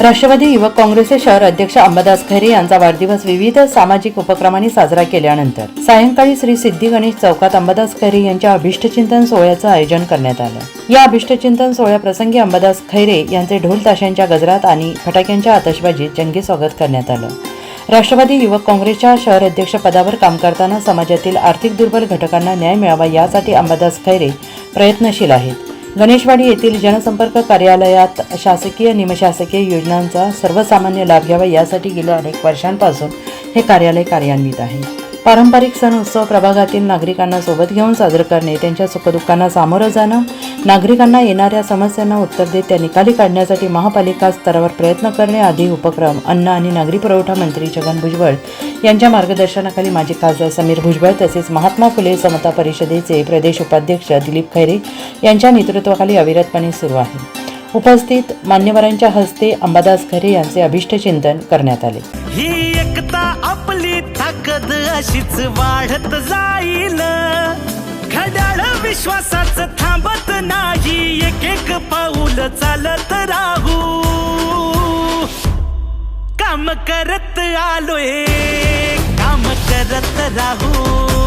राष्ट्रवादी युवक काँग्रेसचे शहर अध्यक्ष अंबादास खैरे यांचा वाढदिवस विविध सामाजिक उपक्रमांनी साजरा केल्यानंतर सायंकाळी श्री सिद्धी गणेश चौकात अंबादास खैरे यांच्या अभिष्टचिंतन सोहळ्याचं आयोजन करण्यात आलं. या अभिष्टचिंतन सोहळ्याप्रसंगी अंबादास खैरे यांचे ढोल ताशांच्या गजरात आणि फटाक्यांच्या आतषबाजीत जंगी स्वागत करण्यात आलं. राष्ट्रवादी युवक काँग्रेसच्या शहर अध्यक्ष पदावर काम करताना समाजातील आर्थिक दुर्बल घटकांना न्याय मिळावा यासाठी अंबादास खैरे प्रयत्नशील आहेत. गणेशवाडी येथील जनसंपर्क कार्यालयात शासकीय निमशासकीय योजनांचा सर्वसामान्य लाभ घ्यावा यासाठी गेल्या अनेक वर्षांपासून हे कार्यालय कार्यान्वित आहे. पारंपरिक सण उत्सव प्रभागातील नागरिकांना सोबत घेऊन साजरं करणे त्यांच्या सुखदुःखांना सामोरं जाणं नागरिकांना येणाऱ्या समस्यांना उत्तर देत त्या निकाली काढण्यासाठी महापालिका स्तरावर प्रयत्न करणे आदी उपक्रम अन्न आणि नागरी पुरवठा मंत्री छगन भुजबळ यांच्या मार्गदर्शनाखाली माजी खासदार समीर भुजबळ तसेच महात्मा फुले समता परिषदेचे प्रदेश उपाध्यक्ष दिलीप खैरे यांच्या नेतृत्वाखाली अविरतपणे सुरू आहे. उपस्थित मान्यवरांच्या हस्ते अंबादास खरे यांचे अभिष्टचिंतन करण्यात आले. ही एकता आपली ताकद अशीच वाढत जाईल. घड्याळ विश्वासाच थांबत नाही एक एक पाऊल चालत राहू. काम करत आलोय काम करत राहू.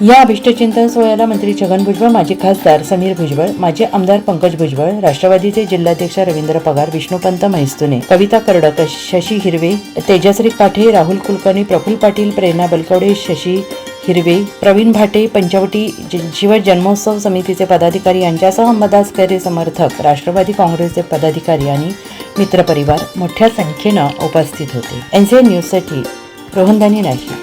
या अभिष्टचिंतन सोहळ्याला मंत्री छगन भुजबळ माजी खासदार समीर भुजबळ माजी आमदार पंकज भुजबळ राष्ट्रवादीचे जिल्हाध्यक्ष रवींद्र पगार विष्णुपंत म्हैस्तुने कविता कर्डक शशी हिरवे तेजश्री काठे राहुल कुलकर्णी प्रफुल्ल पाटील प्रेरणा बलकवडे शशी हिरवे प्रवीण भाटे पंचवटी शिव जन्मोत्सव समितीचे पदाधिकारी यांच्यासह अंबादास खैरे समर्थक राष्ट्रवादी काँग्रेसचे पदाधिकारी आणि मित्रपरिवार मोठ्या संख्येनं उपस्थित होते. एनसीएन न्यूजसाठी रोहनदानी नाशिक.